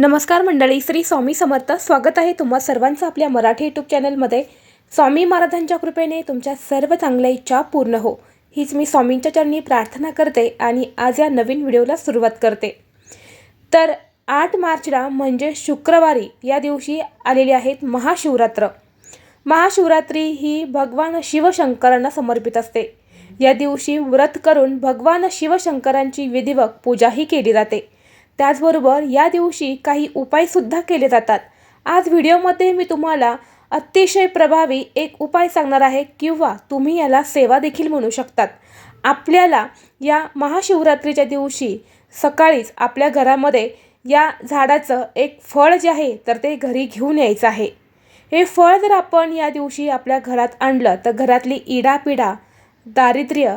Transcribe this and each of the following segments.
नमस्कार मंडळी श्री स्वामी समर्थ. स्वागत आहे तुम्हा सर्वांचं आपल्या मराठी यूट्यूब चॅनलमध्ये स्वामी महाराजांच्या कृपेने तुमच्या सर्व चांगल्या इच्छा पूर्ण हो. हीच मी स्वामींच्या चरणी प्रार्थना करते आणि आज या नवीन व्हिडिओला सुरुवात करते. तर आठ मार्चला म्हणजे शुक्रवारी या दिवशी आलेले आहेत महाशिवरात्र. महाशिवरात्री ही भगवान शिवशंकरांना समर्पित असते. या दिवशी व्रत करून भगवान शिवशंकरांची विधिवत पूजाही केली जाते. त्याचबरोबर या दिवशी काही उपायसुद्धा केले जातात. आज व्हिडिओमध्ये मी तुम्हाला अतिशय प्रभावी एक उपाय सांगणार आहे किंवा तुम्ही याला सेवा देखील म्हणू शकतात. आपल्याला या महाशिवरात्रीच्या दिवशी सकाळीच आपल्या घरामध्ये या झाडाचं एक फळ जे आहे तर ते घरी घेऊन यायचं आहे. हे फळ जर आपण या दिवशी आपल्या घरात आणलं तर घरातली इडापिडा दारिद्र्य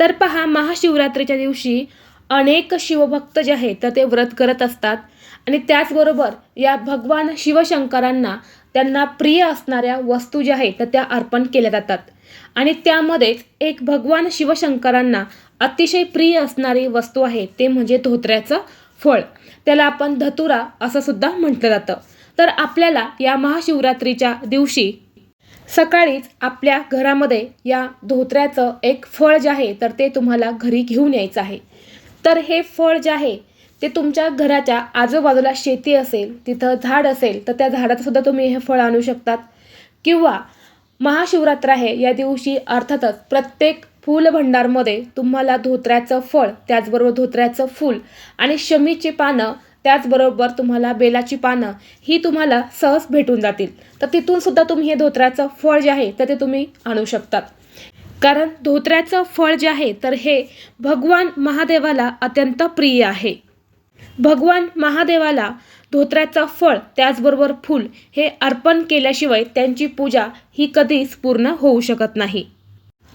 तर पहा महाशिवरात्रीच्या दिवशी अनेक शिवभक्त जे आहेत तर ते व्रत करत असतात. आणि त्याचबरोबर या भगवान शिवशंकरांना त्यांना प्रिय असणाऱ्या वस्तू ज्या आहेत तर त्या अर्पण केल्या जातात. आणि त्यामध्येच एक भगवान शिवशंकरांना अतिशय प्रिय असणारी वस्तू आहे ते म्हणजे धोत्र्याचं फळ. त्याला आपण धतुरा असं सुद्धा म्हटलं जातं. तर आपल्याला या महाशिवरात्रीच्या दिवशी सकाळीच आपल्या घरामध्ये या धोत्र्याचं एक फळ जे आहे तर ते तुम्हाला घरी घेऊन यायचं आहे. तर हे फळ जे आहे ते तुमच्या घराच्या आजूबाजूला शेती असेल तिथं झाड असेल तर त्या झाडातसुद्धा तुम्ही हे फळ आणू शकतात. किंवा महाशिवरात्र आहे या दिवशी अर्थातच प्रत्येक फूल भंडारमध्ये तुम्हाला धोत्र्याचं फळ त्याचबरोबर धोत्र्याचं फूल आणि शमीची पानं त्याचबरोबर तुम्हाला बेलाची पानं ही तुम्हाला सहज भेटून जातील. तर तिथून सुद्धा तुम्ही हे धोत्र्याचं फळ जे आहे तर ते तुम्ही आणू शकतात. कारण धोत्र्याचं फळ जे आहे तर हे भगवान महादेवाला अत्यंत प्रिय आहे. भगवान महादेवाला धोत्र्याचं फळ त्याचबरोबर फूल हे अर्पण केल्याशिवाय त्यांची पूजा ही कधीच पूर्ण होऊ शकत नाही.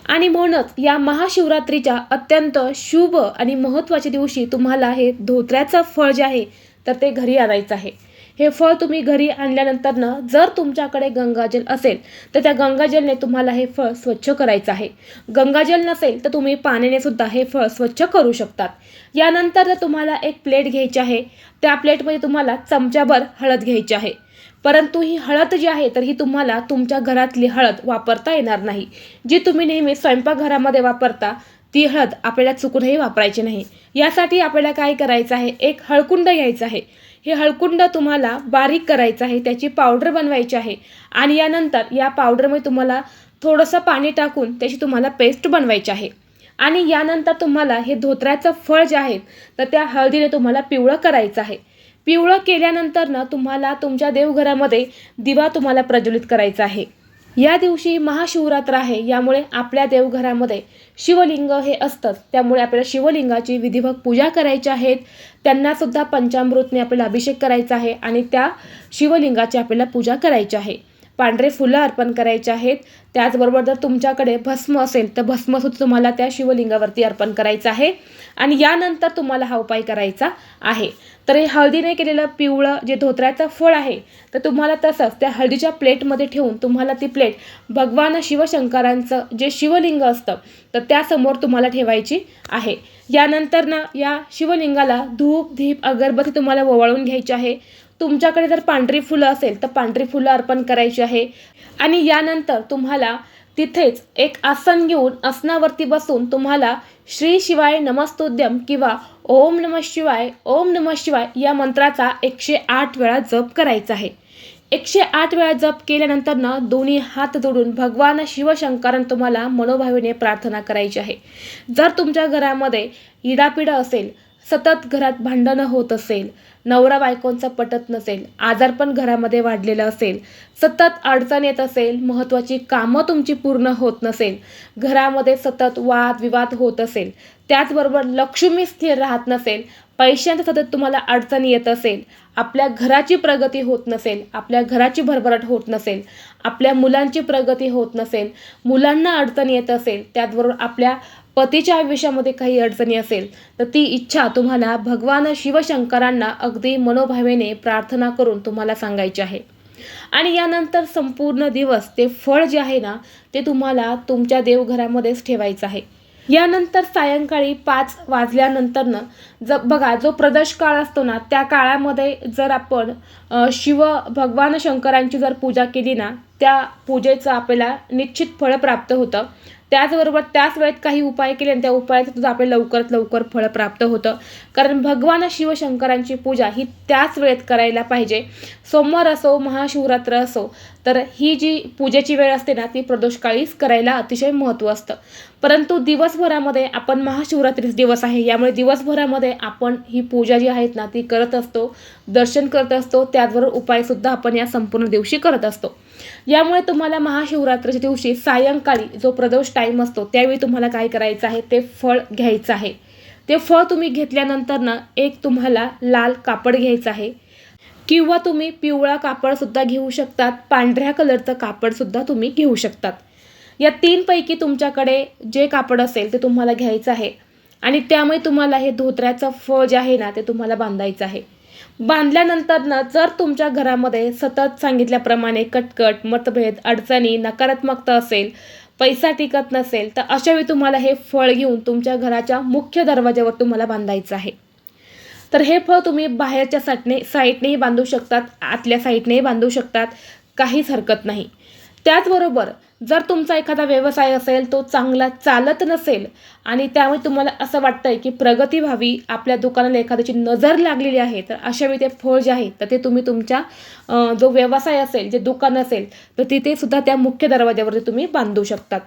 आणि म्हणूनच या महाशिवरात्रीच्या अत्यंत शुभ आणि महत्त्वाच्या दिवशी तुम्हाला हे धोत्र्याचं फळ जे आहे तर ते घरी आणायचं आहे. हे फळ तुम्ही घरी आणल्यानंतरनं जर तुमच्याकडे गंगाजल असेल तर त्या गंगाजलने तुम्हाला हे फळ स्वच्छ करायचं आहे. गंगाजल नसेल तर तुम्ही पाण्याने सुद्धा हे फळ स्वच्छ करू शकतात. यानंतर तुम्हाला एक प्लेट घ्यायची आहे त्या प्लेटमध्ये तुम्हाला चमच्याभर हळद घ्यायची आहे. परंतु ही हळद जी आहे तर ही तुम्हाला तुमच्या घरातली हळद वापरता येणार नाही. जी तुम्ही नेहमी स्वयंपाकघरामध्ये वापरता ती हळद आपल्याला चुकूनही वापरायची नाही. यासाठी आपल्याला काय करायचं आहे? एक हळकुंड घ्यायचं आहे. हे हळकुंड तुम्हाला बारीक करायचं आहे त्याची पावडर बनवायची आहे. आणि यानंतर या पावडरमध्ये तुम्हाला थोडंसं पाणी टाकून त्याची तुम्हाला पेस्ट बनवायची आहे. आणि यानंतर तुम्हाला हे धोत्र्याचं फळ जे आहे तर त्या हळदीने तुम्हाला पिवळं करायचं आहे. पिवळं केल्यानंतर ना तुम्हाला तुमच्या देवघरामध्ये दिवा तुम्हाला प्रज्वलित करायचा आहे. या दिवशी महाशिवरात्र आहे यामुळे आपल्या देवघरामध्ये शिवलिंग हे असतंच त्यामुळे आपल्याला शिवलिंगाची विधिवत पूजा करायची आहेत त्यांनासुद्धा पंचामृतने आपल्याला अभिषेक करायचा आहे आणि त्या शिवलिंगाची आपल्याला पूजा करायची आहे. पांढरे फुलं अर्पण करायचे आहेत. त्याचबरोबर जर तुमच्याकडे भस्म असेल तर भस्मसुद्धा तुम्हाला त्या शिवलिंगावरती अर्पण करायचं आहे. आणि यानंतर तुम्हाला हा उपाय करायचा आहे. तर हे हळदीने केलेलं पिवळं जे धोत्र्याचं फळ आहे तर तुम्हाला तसंच त्या हळदीच्या प्लेटमध्ये ठेवून तुम्हाला ती प्लेट भगवान शिवशंकरांचं जे शिवलिंग असतं तर त्यासमोर तुम्हाला ठेवायची आहे. यानंतर ना या शिवलिंगाला धूप धीप अगरबत्ती तुम्हाला ओवाळून घ्यायची आहे. तुमच्याकडे जर पांढरी फुलं असेल तर पांढरी फुलं अर्पण करायची आहे. आणि यानंतर तुम्हाला तिथेच एक आसन घेऊन आसनावरती बसून तुम्हाला श्री शिवाय नमस्तोद्यम किंवा ओम नम शिवाय ओम नम शिवाय या मंत्राचा एकशे आठ वेळा जप करायचा आहे. एकशे आठ वेळा जप केल्यानंतर ना दोन्ही हात जोडून भगवान शिवशंकरन तुम्हाला मनोभावेने प्रार्थना करायची आहे. जर तुमच्या घरामध्ये इडापिडा असेल सतत घरात भांडणं होत असेल नवरा बायकोंचा पटत नसेल आजार पण घरामध्ये वाढलेलं असेल सतत अडचण येत असेल महत्त्वाची कामं तुमची पूर्ण होत नसेल घरामध्ये सतत वाद विवाद होत असेल त्याचबरोबर लक्ष्मी स्थिर राहत नसेल पैशांचं सतत तुम्हाला अडचणी येत असेल आपल्या घराची प्रगती होत नसेल आपल्या घराची भरभराट होत नसेल आपल्या मुलांची प्रगती होत नसेल मुलांना अडचणी येत असेल त्याचबरोबर आपल्या पतीच्या आयुष्यामध्ये काही अडचणी असेल तर ती इच्छा तुम्हाला भगवान शिवशंकरांना अगदी मनोभावेने प्रार्थना करून तुम्हाला सांगायची आहे. आणि यानंतर संपूर्ण दिवस ते फळ जे आहे ना ते तुम्हाला तुमच्या देवघरामध्येच ठेवायचं आहे. यानंतर सायंकाळी पाच वाजल्यानंतरनं ज बघा जो प्रदोष काळ असतो ना त्या काळामध्ये जर आपण शिव भगवान शंकरांची जर पूजा केली ना त्या पूजेचं आपल्याला निश्चित फळ प्राप्त होतं. त्याचबरोबर त्याच वेळेत काही उपाय केले आणि त्या उपायाचं सुद्धा आपल्याला लवकरात लवकर फळ प्राप्त होतं. कारण भगवान शिवशंकरांची पूजा ही त्याच वेळेत करायला पाहिजे. सोमवार असो महाशिवरात्र असो तर ही जी पूजेची वेळ असते ना ती प्रदोषकाळीच करायला अतिशय महत्त्व असतं. परंतु दिवसभरामध्ये आपण महाशिवरात्रीच दिवस आहे यामुळे दिवसभरामध्ये आपण ही पूजा जी आहेत ना ती करत असतो दर्शन करत असतो त्याचबरोबर उपायसुद्धा आपण या संपूर्ण दिवशी करत असतो. यामुळे तुम्हाला महाशिवरात्रीच्या दिवशी सायंकाळी जो प्रदोष टाईम असतो त्यावेळी तुम्हाला काय करायचं आहे ते फळ घ्यायचं आहे. ते फळ तुम्ही घेतल्यानंतर ना एक तुम्हाला लाल कापड घ्यायचं आहे. किंवा तुम्ही पिवळा कापडसुद्धा घेऊ शकतात पांढऱ्या कलरचं कापडसुद्धा तुम्ही घेऊ शकतात. या तीनपैकी तुमच्याकडे जे कापड असेल ते तुम्हाला घ्यायचं आहे. आणि त्यामुळे तुम्हाला हे धोत्र्याचं फळ जे आहे ना ते तुम्हाला बांधायचं आहे. बांधल्यानंतर ना जर तुमच्या घरामध्ये सतत सांगितल्याप्रमाणे कटकट मतभेद अडचणी नकारात्मकता असेल पैसा टिकत नसेल तर अशावेळी तुम्हाला हे फळ घेऊन तुमच्या घराच्या मुख्य दरवाज्यावर तुम्हाला बांधायचं आहे. तर हे फळ तुम्ही बाहेरच्या साईडने साईडनेही बांधू शकतात आतल्या साईडनेही बांधू शकतात काहीच हरकत नाही. त्याचबरोबर जर तुमचा एखादा व्यवसाय असेल तो चांगला चालत नसेल आणि त्यामुळे तुम्हाला असं वाटतंय की प्रगती व्हावी आपल्या दुकानाला एखाद्याची नजर लागलेली आहे तर अशावेळी ते फळ जे आहे तर ते तुम्ही तुमच्या जो व्यवसाय असेल जे दुकान असेल तर तिथे सुद्धा त्या मुख्य दरवाज्यावरती तुम्ही बांधू शकतात.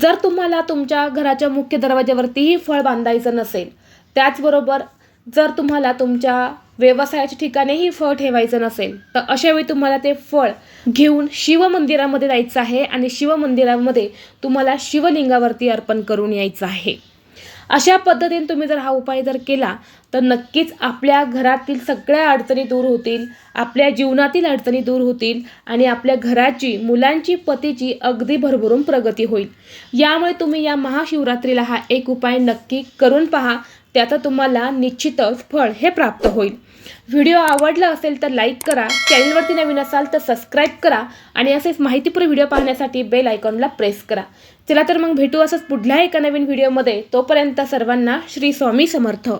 जर तुम्हाला तुमच्या घराच्या मुख्य दरवाज्यावरतीही फळ बांधायचं नसेल त्याचबरोबर जर तुम्हाला तुमच्या व्यवसायाच्या ठिकाणीही फळ ठेवायचं नसेल तर अशावेळी तुम्हाला ते फळ घेऊन शिव मंदिरामध्ये जायचं आहे आणि शिव मंदिरामध्ये तुम्हाला शिवलिंगावरती अर्पण करून यायचं आहे. अशा पद्धतीने तुम्ही जर हा उपाय जर केला तर नक्कीच आपल्या घरातील सगळ्या अडचणी दूर होतील आपल्या जीवनातील अडचणी दूर होतील आणि आपल्या घराची मुलांची पतीची अगदी भरभरून प्रगती होईल. यामुळे तुम्ही या महाशिवरात्रीला हा एक उपाय नक्की करून पहा त्याचं तुम्हाला निश्चितच फळ हे प्राप्त होईल. व्हिडिओ आवडला असेल तर लाईक करा चॅनलवरती नवीन असाल तर सबस्क्राईब करा आणि असेच माहितीपूर्ण व्हिडिओ पाहण्यासाठी बेल आयकॉनला प्रेस करा. चला तर मग भेटू असंच पुढल्या एका नवीन व्हिडिओमध्ये. तोपर्यंत सर्वांना श्री स्वामी समर्थ.